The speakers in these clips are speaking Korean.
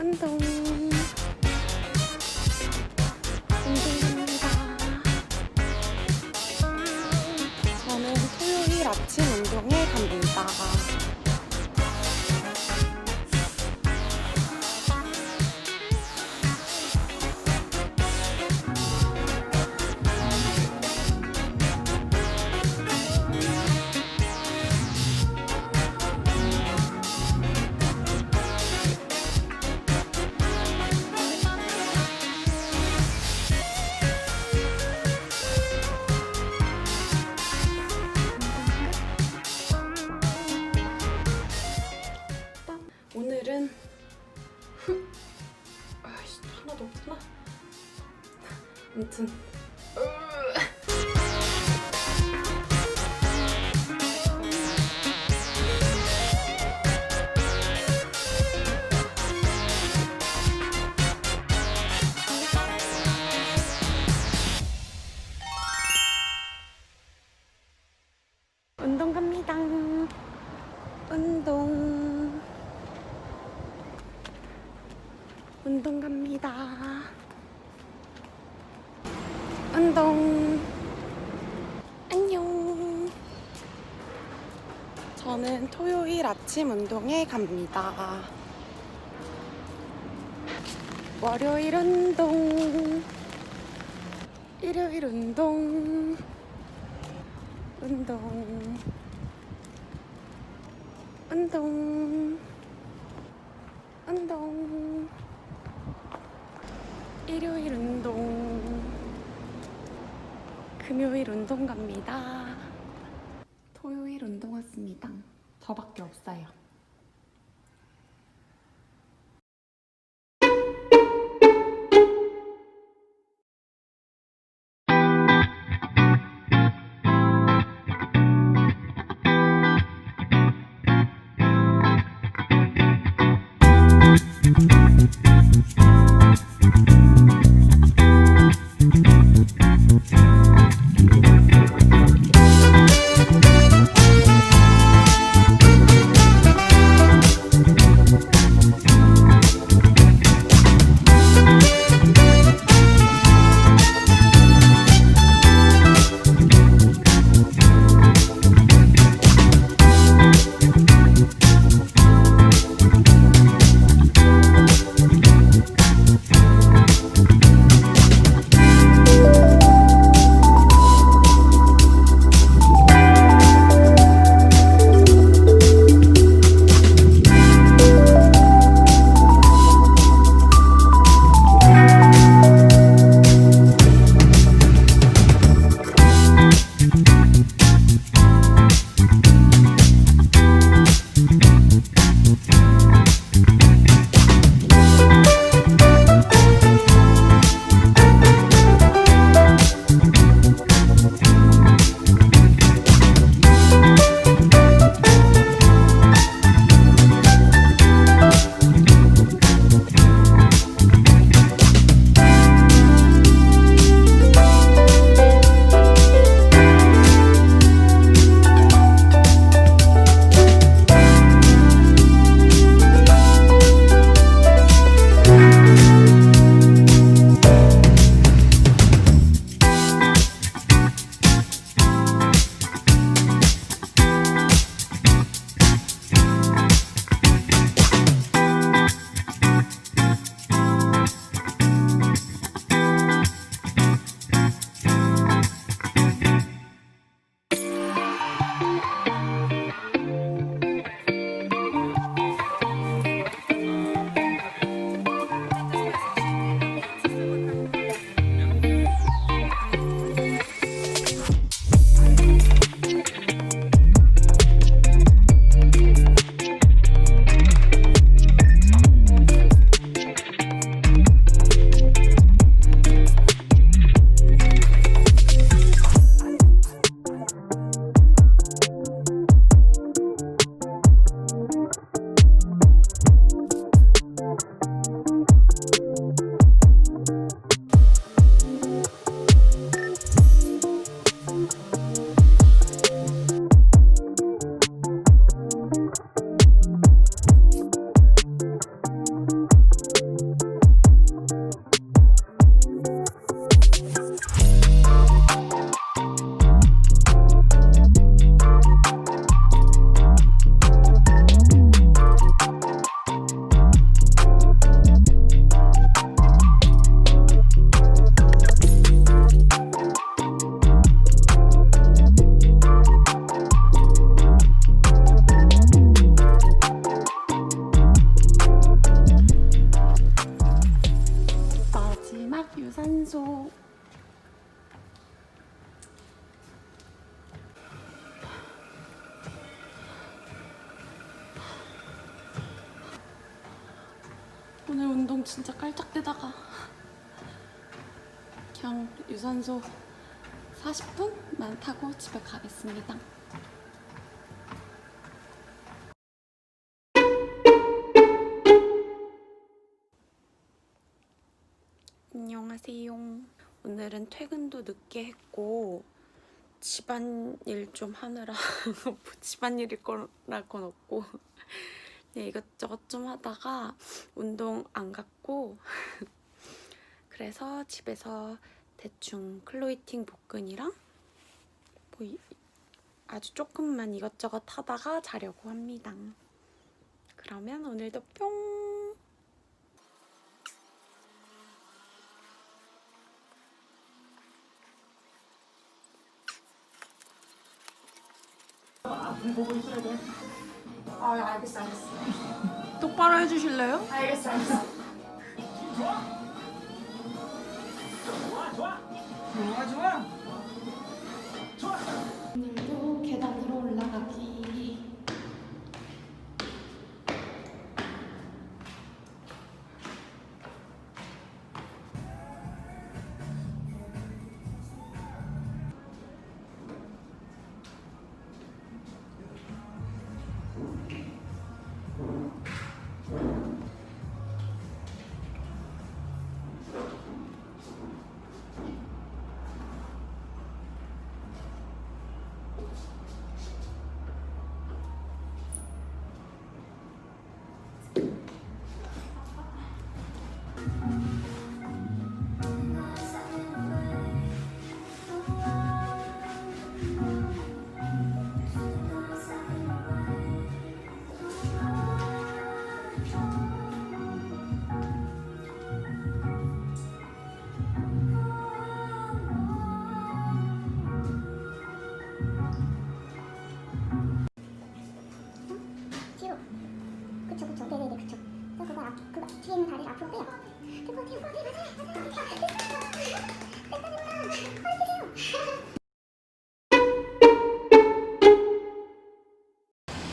운동. 운동합니다. 저는 토요일 아침 운동에 갑니다. 하나도 없구나. 아무튼 갑니다. 운동. 안녕. 저는 토요일 아침 운동에 갑니다. 월요일 운동. 일요일 운동. 운동. 운동. 운동. 일요일 운동. 금요일 운동 갑니다. 토요일 운동 왔습니다. 저밖에 없어요. 유산소 40분만 타고 집에 가겠습니다. 안녕하세요. 오늘은 퇴근도 늦게 했고 집안일 좀 하느라 뭐 집안일일 거랄 건 없고 네, 이것저것 좀 하다가 운동 안 갔고 그래서 집에서 대충 클로이팅 복근이랑 뭐 이- 아주 조금만 이것저것 하다가 자려고 합니다. 그러면 오늘도 뿅! 아, 알겠어, 알겠어. 똑바로 해주실래요? 알겠어, 알겠어. 좋아 좋아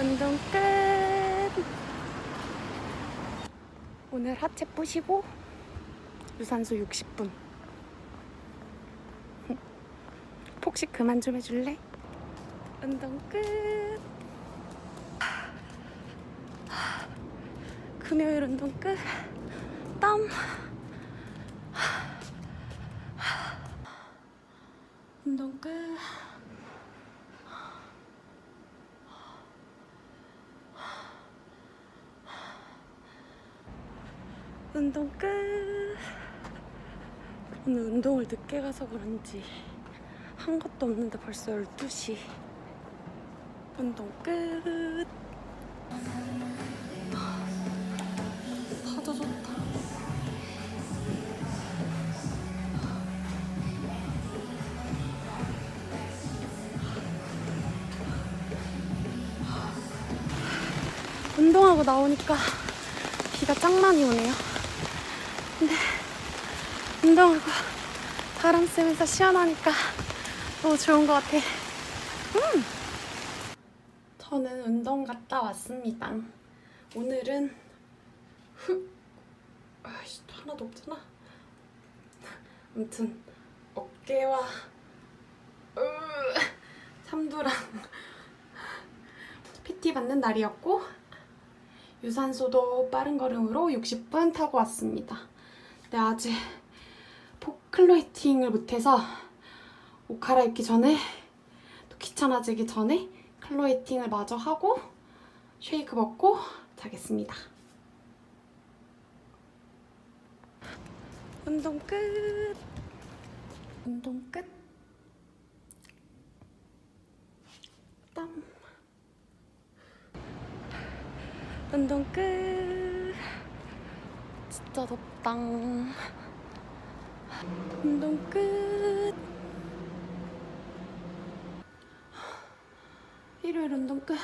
운동 끝! 오늘 하체 뿌시고 유산소 60분. 폭식 그만 좀 해줄래? 운동 끝! 금요일 운동 끝. 땀. 운동 끝. 운동 끝. 오늘 운동을 늦게 가서 그런지 한 것도 없는데 벌써 12시. 운동 끝. 나오니까 비가 짱 많이 오네요. 근데 운동하고 바람 쐬면서 시원하니까 너무 좋은 것 같아. 음. 저는 운동 갔다 왔습니다. 오늘은 후 아이씨 하나도 없잖아. 아무튼 어깨와 으, 삼두랑 PT 받는 날이었고 유산소도 빠른 걸음으로 60분 타고 왔습니다. 근데 아직 포클로이팅을 못해서 옷 갈아입기 전에 또 귀찮아지기 전에 클로이팅을 마저 하고 쉐이크 먹고 자겠습니다. 운동 끝. 운동 끝. 땀. 운동 끝. 진짜 덥다. 운동 끝. 일요일 운동 끝.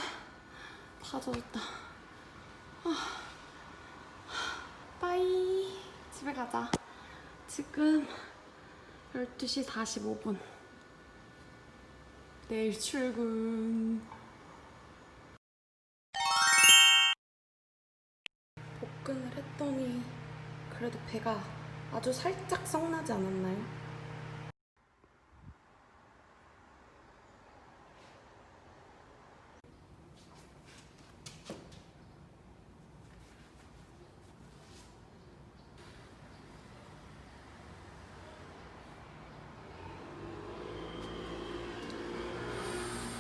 다 젖었다. 아. 빠이. 집에 가자. 지금 12시 45분. 내일 출근. 배가 아주 살짝 썩나지 않았나요?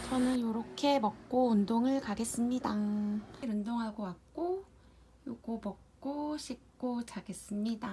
저는 이렇게 먹고 운동을 가겠습니다. 운동하고 왔고 요거 씻고 자겠습니다.